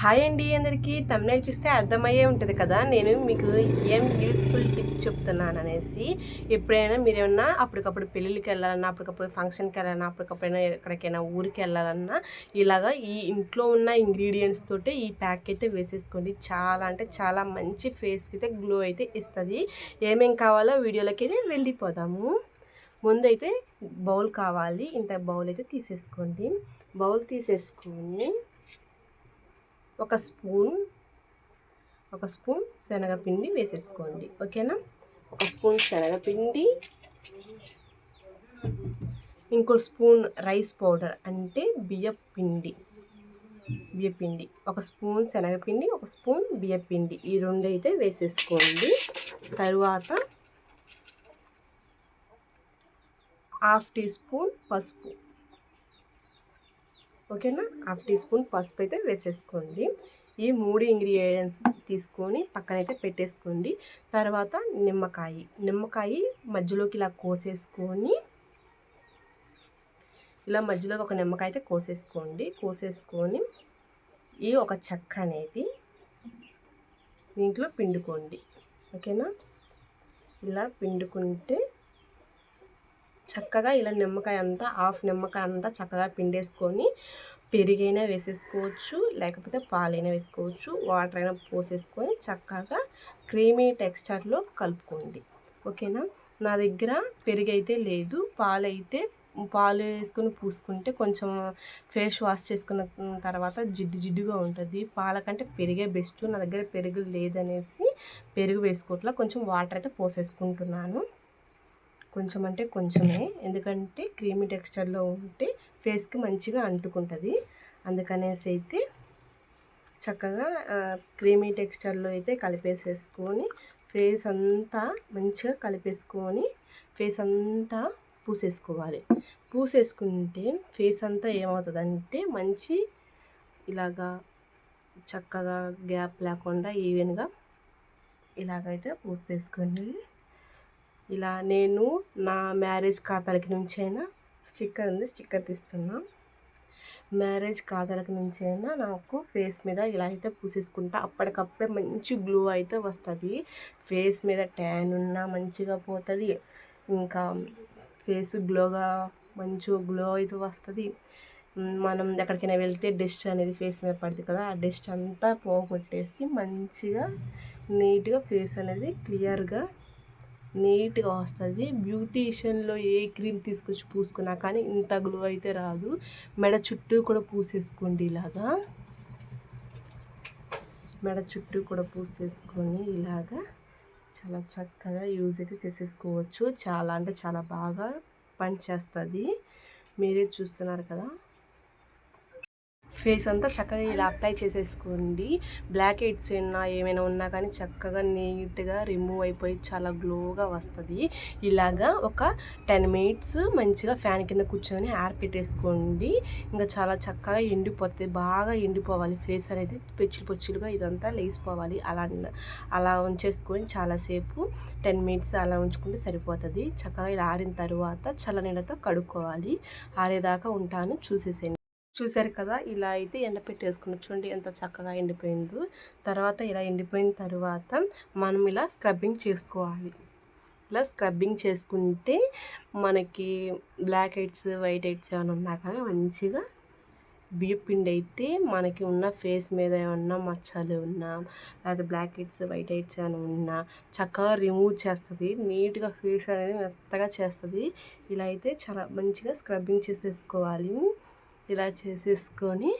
Hi అండి అందరికీ. తమిళ చూస్తే అర్థమయ్యే ఉంటుంది కదా. నేను మీకు ఏం యూస్ఫుల్ టిప్ చెప్తున్నాను అనేసి ఎప్పుడైనా మీరేమన్నా అప్పటికప్పుడు పెళ్ళిళ్ళకి వెళ్ళాలన్నా అప్పటికప్పుడు ఫంక్షన్కి వెళ్ళాలన్నా అప్పటికప్పుడైనా ఎక్కడికైనా ఊరికి వెళ్ళాలన్నా ఇలాగా ఈ ఇంట్లో ఉన్న ఇంగ్రీడియంట్స్ తోటే ఈ ప్యాక్ అయితే వేసేసుకోండి. చాలా అంటే చాలా మంచి ఫేస్కి అయితే గ్లో అయితే ఇస్తుంది. ఏమేం కావాలో వీడియోలోకి అయితే వెళ్ళిపోదాము. ముందైతే బౌల్ కావాలి. ఇంత బౌల్ అయితే తీసేసుకోండి. బౌల్ తీసేసుకొని ఒక స్పూన్ ఒక స్పూన్ శనగపిండి వేసేసుకోండి. ఓకేనా? ఒక స్పూన్ శనగపిండి ఇంకో స్పూన్ రైస్ పౌడర్ అంటే బియ్యపిండి. బియ్యపిండి. ఒక స్పూన్ శనగపిండి ఒక స్పూన్ బియ్యపిండి. ఈ రెండు అయితే వేసేసుకోండి. తరువాత హాఫ్ టీ స్పూన్ పసుపు. ఓకేనా? హాఫ్ టీ స్పూన్ పసుపు అయితే వేసేసుకోండి. ఈ మూడు ఇంగ్రీడియంట్స్ తీసుకొని పక్కనైతే పెట్టేసుకోండి. తర్వాత నిమ్మకాయ. నిమ్మకాయ మధ్యలోకి ఇలా కోసేసుకొని ఇలా మధ్యలోకి ఒక నిమ్మకాయ అయితే కోసేసుకోండి. కోసేసుకొని ఈ ఒక చెక్క అనేది దీంట్లో పిండుకోండి. ఓకేనా? ఇలా పిండుకుంటే చక్కగా ఇలా నిమ్మకాయ అంతా హాఫ్ నిమ్మకాయ అంతా చక్కగా పిండేసుకొని పెరిగైనా వేసేసుకోవచ్చు లేకపోతే పాలైనా వేసుకోవచ్చు వాటర్ అయినా పోసేసుకొని చక్కగా క్రీమీ టెక్స్చర్లో కలుపుకోండి. ఓకేనా? నా దగ్గర పెరిగైతే లేదు పాలైతే పాలు వేసుకొని పూసుకుంటే కొంచెం ఫేస్ వాష్ చేసుకున్న తర్వాత జిడ్డు జిడ్డుగా ఉంటుంది. పాలకంటే పెరిగే బెస్ట్ నా దగ్గర పెరుగు లేదనేసి పెరుగు వేసుకోవట్లా కొంచెం వాటర్ అయితే పోసేసుకుంటున్నాను. కొంచెం అంటే కొంచెమే. ఎందుకంటే క్రీమీ టెక్స్చర్లో ఉంటే ఫేస్కి మంచిగా అంటుకుంటుంది. అందుకనేసి అయితే చక్కగా క్రీమీ టెక్స్చర్లో అయితే కలిపేసేసుకొని ఫేస్ అంతా మంచిగా కలిపేసుకొని ఫేస్ అంతా పూసేసుకోవాలి. పూసేసుకుంటే ఫేస్ అంతా ఏమవుతుందంటే మంచి ఇలాగా చక్కగా గ్యాప్ లేకుండా ఈవెన్గా ఇలాగైతే పూసేసుకోండి ఇలా నేను నా మ్యారేజ్ ఖాతాలకి నుంచైనా స్టిక్కర్ ఉంది స్టిక్కర్ తీస్తున్నా. మ్యారేజ్ ఖాతాలకి నుంచైనా నాకు ఫేస్ మీద ఇలా అయితే పూసేసుకుంటా. అప్పటికప్పుడే మంచి గ్లో అయితే వస్తుంది. ఫేస్ మీద ట్యాన్ ఉన్నా మంచిగా పోతుంది. ఇంకా ఫేస్ గ్లోగా మంచి గ్లో అయితే వస్తుంది. మనం ఎక్కడికైనా వెళ్తే డస్ట్ అనేది ఫేస్ మీద పడుతుంది కదా ఆ డస్ట్ అంతా పోగొట్టేసి మంచిగా నీట్గా ఫేస్ అనేది క్లియర్గా నీట్గా వస్తుంది. బ్యూటీషియన్లో ఏ క్రీమ్ తీసుకొచ్చి పూసుకున్నా కానీ ఇంత గ్లో అయితే రాదు. మెడ చుట్టూ కూడా పూసేసుకోండి ఇలాగా. మెడ చుట్టూ కూడా పూసేసుకొని ఇలాగా చాలా చక్కగా యూజ్ అయితే చేసేసుకోవచ్చు. చాలా అంటే చాలా బాగా పనిచేస్తుంది. మీరే చూస్తున్నారు కదా. ఫేస్ అంతా చక్కగా ఇలా అప్లై చేసేసుకోండి. బ్లాక్ హెడ్స్ ఉన్నా ఏమైనా ఉన్నా కానీ చక్కగా నీట్గా రిమూవ్ అయిపోయి చాలా గ్లోగా వస్తుంది. ఇలాగా ఒక టెన్ మినిట్స్ మంచిగా ఫ్యాన్ కింద కూర్చొని ఆర్ పెట్టేసుకోండి. ఇంకా చాలా చక్కగా ఎండిపోతుంది బాగా ఎండిపోవాలి. ఫేస్ అనేది పెచ్చులు పొచ్చులుగా ఇదంతా లేచిపోవాలి. అలా అలా ఉంచేసుకొని చాలాసేపు టెన్ మినిట్స్ అలా ఉంచుకుంటే సరిపోతుంది. చక్కగా ఇలా ఆరిన తర్వాత చల్ల నీళ్ళతో కడుక్కోవాలి. ఆరేదాకా ఉంటాను. చూసేసేయండి. చూసారు కదా ఇలా అయితే ఎండపెట్టేసుకున్న చూడండి ఎంత చక్కగా ఎండిపోయిందో. తర్వాత ఇలా ఎండిపోయిన తర్వాత మనం ఇలా స్క్రబ్బింగ్ చేసుకోవాలి. ఇలా స్క్రబ్బింగ్ చేసుకుంటే మనకి బ్లాక్ హెడ్స్ వైట్ హెడ్స్ ఏమైనా ఉన్నా కానీ మంచిగా బియ్యం పిండి అయితే మనకి ఉన్న ఫేస్ మీద ఏమన్నా మచ్చలు ఉన్నా లేదా బ్లాక్ హెడ్స్ వైట్ హెడ్స్ ఏమైనా ఉన్నా చక్కగా రిమూవ్ చేస్తుంది. నీట్గా ఫేస్ అనేది మెత్తగా చేస్తుంది. ఇలా అయితే చాలా మంచిగా స్క్రబ్బింగ్ చేసేసుకోవాలి. ఇలా చేసేసుకొని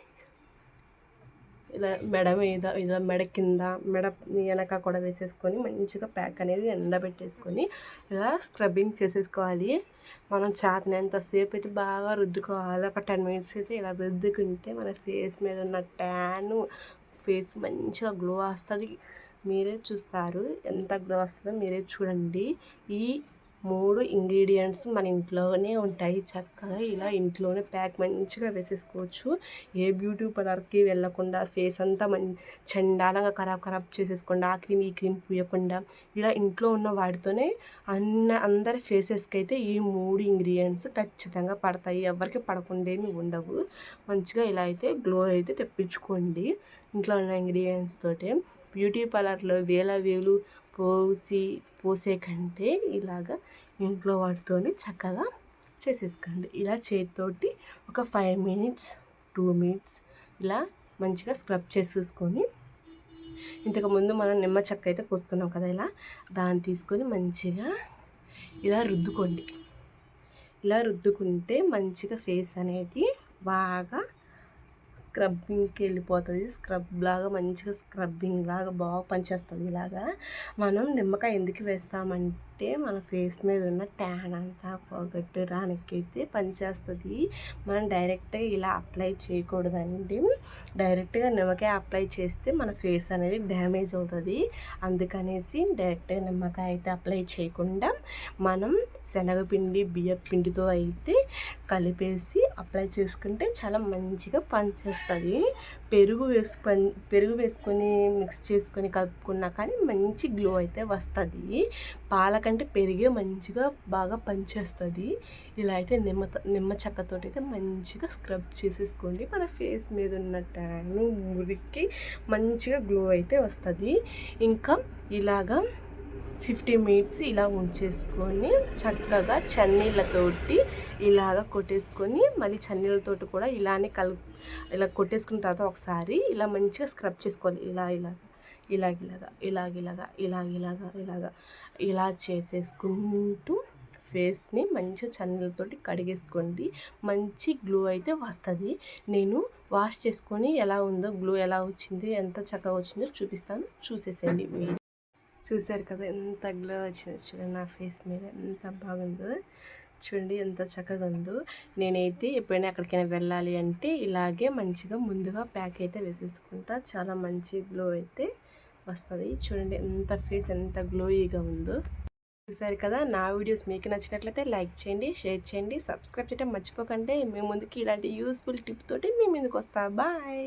ఇలా మెడ మీద ఇలా మెడ కింద మెడ వెనక కూడా వేసేసుకొని మంచిగా ప్యాక్ అనేది ఎండబెట్టేసుకొని ఇలా స్క్రబ్బింగ్ చేసేసుకోవాలి. మనం చాతనంతసేపు అయితే బాగా రుద్దుకోవాలి. ఒక టెన్ మినిట్స్ అయితే ఇలా రుద్దుకుంటే మన ఫేస్ మీద ఉన్న ట్యాను ఫేస్ మంచిగా గ్లో వస్తుంది. మీరే చూస్తారు. ఎంత గ్లో వస్తుందో మీరే చూడండి. ఈ మూడు ఇంగ్రీడియంట్స్ మన ఇంట్లోనే ఉంటాయి. చక్కగా ఇలా ఇంట్లోనే ప్యాక్ మంచిగా వేసేసుకోవచ్చు. ఏ బ్యూటీ పార్లర్కి వెళ్ళకుండా ఫేస్ అంతా మం చండాలంగా ఖరాబ్ ఖరాబ్ చేసేసుకోండి ఆ క్రీమ్ ఈ క్రీమ్ పూయకుండా. ఇలా ఇంట్లో ఉన్న వాటితోనే అన్న అందరి ఫేసెస్కి అయితే ఈ మూడు ఇంగ్రీడియంట్స్ ఖచ్చితంగా పడతాయి. ఎవరికి పడకుండేమి ఉండవు. మంచిగా ఇలా అయితే గ్లో అయితే తెప్పించుకోండి. ఇంట్లో ఉన్న ఇంగ్రీడియంట్స్ తోటే. బ్యూటీ పార్లర్లో వేల వేలు పోసి పోసే కంటే ఇలాగా ఇంట్లో వాటితోనే చక్కగా చేసేసుకోండి. ఇలా చేతితోటి ఒక ఫైవ్ మినిట్స్ టూ మినిట్స్ ఇలా మంచిగా స్క్రబ్ చేసేసుకొని ఇంతకుముందు మనం నిమ్మ చెక్క అయితే కోసుకున్నాం కదా ఇలా దాన్ని తీసుకొని మంచిగా ఇలా రుద్దుకోండి. ఇలా రుద్దుకుంటే మంచిగా ఫేస్ అనేది బాగా స్క్రబ్బింగ్కి వెళ్ళిపోతుంది. స్క్రబ్ లాగా మంచిగా స్క్రబ్బింగ్ లాగా బాగా పనిచేస్తుంది ఇలాగా. మనం నిమ్మకాయ ఎందుకు వేస్తామంటే మన ఫేస్ మీద ఉన్న ట్యాన్ అంతా పోగొట్టు రానికైతే పనిచేస్తుంది. మనం డైరెక్ట్గా ఇలా అప్లై చేయకూడదండి. డైరెక్ట్గా నిమ్మకాయ అప్లై చేస్తే మన ఫేస్ అనేది డ్యామేజ్ అవుతుంది. అందుకనేసి డైరెక్ట్గా నిమ్మకాయ అయితే అప్లై చేయకుండా మనం శనగపిండి బియ్యం పిండితో అయితే కలిపేసి అప్లై చేసుకుంటే చాలా మంచిగా పనిచేస్తుంది. పెరుగు వేసుకొని పెరుగు వేసుకొని మిక్స్ చేసుకొని కలుపుకున్నా కానీ మంచి గ్లో అయితే వస్తుంది. పాలక ఎందుకంటే పెరిగే మంచిగా బాగా పనిచేస్తుంది. ఇలా అయితే నిమ్మ నిమ్మ చెక్కతో అయితే మంచిగా స్క్రబ్ చేసేసుకోండి. మన ఫేస్ మీద ఉన్న ట్యాన్ మురికి మంచిగా గ్లో అయితే వస్తుంది. ఇంకా ఇలాగా ఫిఫ్టీ మినిట్స్ ఇలా ఉంచేసుకొని చక్కగా చన్నీళ్ళతోటి ఇలాగ కొట్టేసుకొని మళ్ళీ చన్నీళ్ళతోటి కూడా ఇలానే కలు ఇలా కొట్టేసుకున్న తర్వాత ఒకసారి ఇలా మంచిగా స్క్రబ్ చేసుకోవాలి. ఇలా ఇలా. ఇలాగ ఇలాగా ఇలాగ ఇలాగా ఇలాగ ఇలాగా ఇలాగా ఇలా చేసేసుకుంటూ ఫేస్ని మంచిగా చన్నీళ్ళతోటి కడిగేసుకోండి. మంచి గ్లో అయితే వస్తుంది. నేను వాష్ చేసుకొని ఎలా ఉందో గ్లో ఎలా వచ్చింది ఎంత చక్కగా వచ్చిందో చూపిస్తాను. చూసేసేయండి మీరు. చూసారు కదా ఎంత గ్లో వచ్చిందో చూడండి నా ఫేస్ మీద ఎంత బాగుందో. చూడండి ఎంత చక్కగా ఉందో. నేనైతే ఎప్పుడైనా ఎక్కడికైనా వెళ్ళాలి అంటే ఇలాగే మంచిగా ముందుగా ప్యాక్ అయితే వేసేసుకుంటా. చాలా మంచి గ్లో అయితే వస్తుంది. చూడండి ఎంత ఫేస్ ఎంత గ్లోయీగా ఉందో. చూసారు కదా నా వీడియోస్ మీకు నచ్చినట్లయితే లైక్ చేయండి షేర్ చేయండి సబ్స్క్రైబ్ చేయడం మర్చిపోకండి. మీ ముందుకి ఇలాంటి యూస్ఫుల్ టిప్ తోటి మీ ముందుకు వస్తా బాయ్